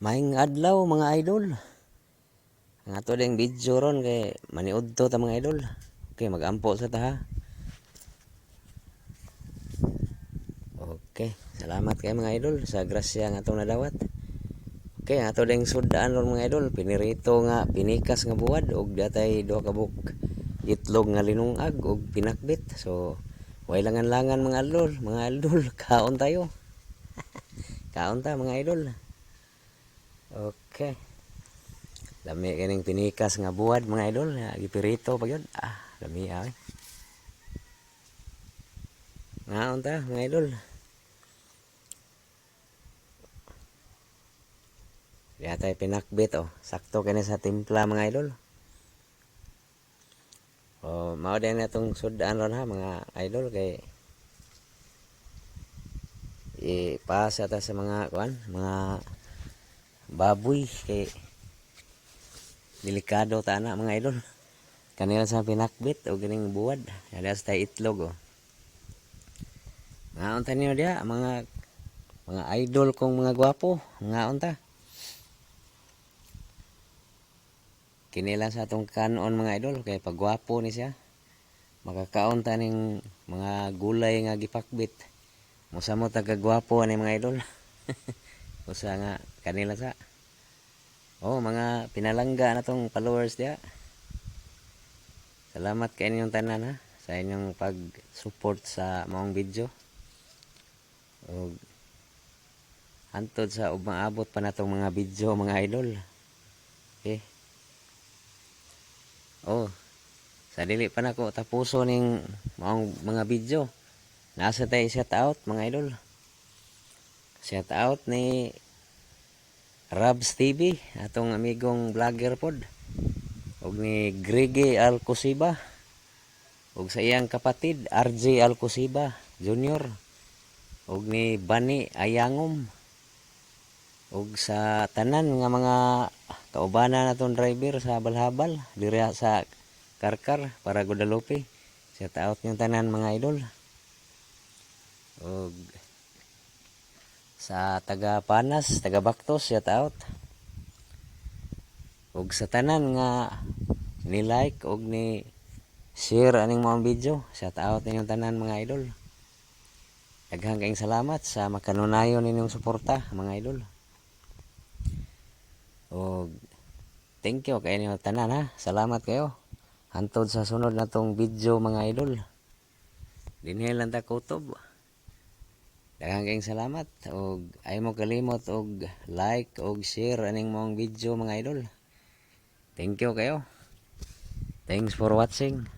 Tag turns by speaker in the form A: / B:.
A: Maing adlaw mga idol. Ang ato ding video ron kay maniud to ta mga idol. Okay, magampo sa ta ha. Okay, salamat kay mga idol sa grasya nga atong nadawat. Okay, ang ato ding sudaan ron mga idol, pinirito nga pinikas nga buwad og datay duha ka buk itlog nga linungag og pinakbit. So, way langan-langan mga idol, mga idol, kaon tayo. kaon ta mga idol. Okay. Lami kining pinikas nga buwad mga idol, gipirito pa gyud. Ah, lami ay. Ngaon ta mga idol. Diya tayo pinakbit oh. Sakto kini sa timpla mga idol. Oh, mao din na itong sudan ron ha mga idol kay ipasa ta sa mga kuan, mga baboy kay delikado ta na mga idol. Kanila sa pinakbit o gining buwad. Ada sa itlog oh. Ngaon ta niyo dia mga mga idol kong mga gwapo. Ngaon ta. Kinila sa atong kanon mga idol kay pagwapo ni siya. Makakaon ta ning mga gulay nga gipakbit. Musa mo tagagwapo ni mga idol. Musa nga kanila sa. Oh, mga pinalangga na tong followers dia. Salamat kay inyong tanan ha sa inyong pag-support sa maong video. Og hantod sa ug maabot pa natong mga video mga idol. Okay. Oh. Sa dili pa nako tapuso ning maong mga video. Nasa tayo shout out mga idol. Shout out ni Rabs TV, atong amigong vlogger pod. Og ni Grege Alcosiba. Og sa iyang kapatid RJ Alcosiba Junior. Og ni Bani Ayangom. Og sa tanan nga mga kaubanan natong driver sa Balhabal, diri sa Karkar para Guadalupe. Shout out yung tanan mga idol. Og sa taga Panas, taga Baktos, shout out. Og sa tanan nga ni like og ni share aning mga video, shout out ninyong tanan mga idol. Daghang kayong salamat sa makanunayon ninyong suporta mga idol. Og thank you kay ninyong tanan ha. Salamat kayo. Hantod sa sunod na tong video mga idol. Dinhi lang ta kutob. Daghang salamat og ay mo kalimot og like og share aning mong video mga idol. Thank you kayo. Thanks for watching.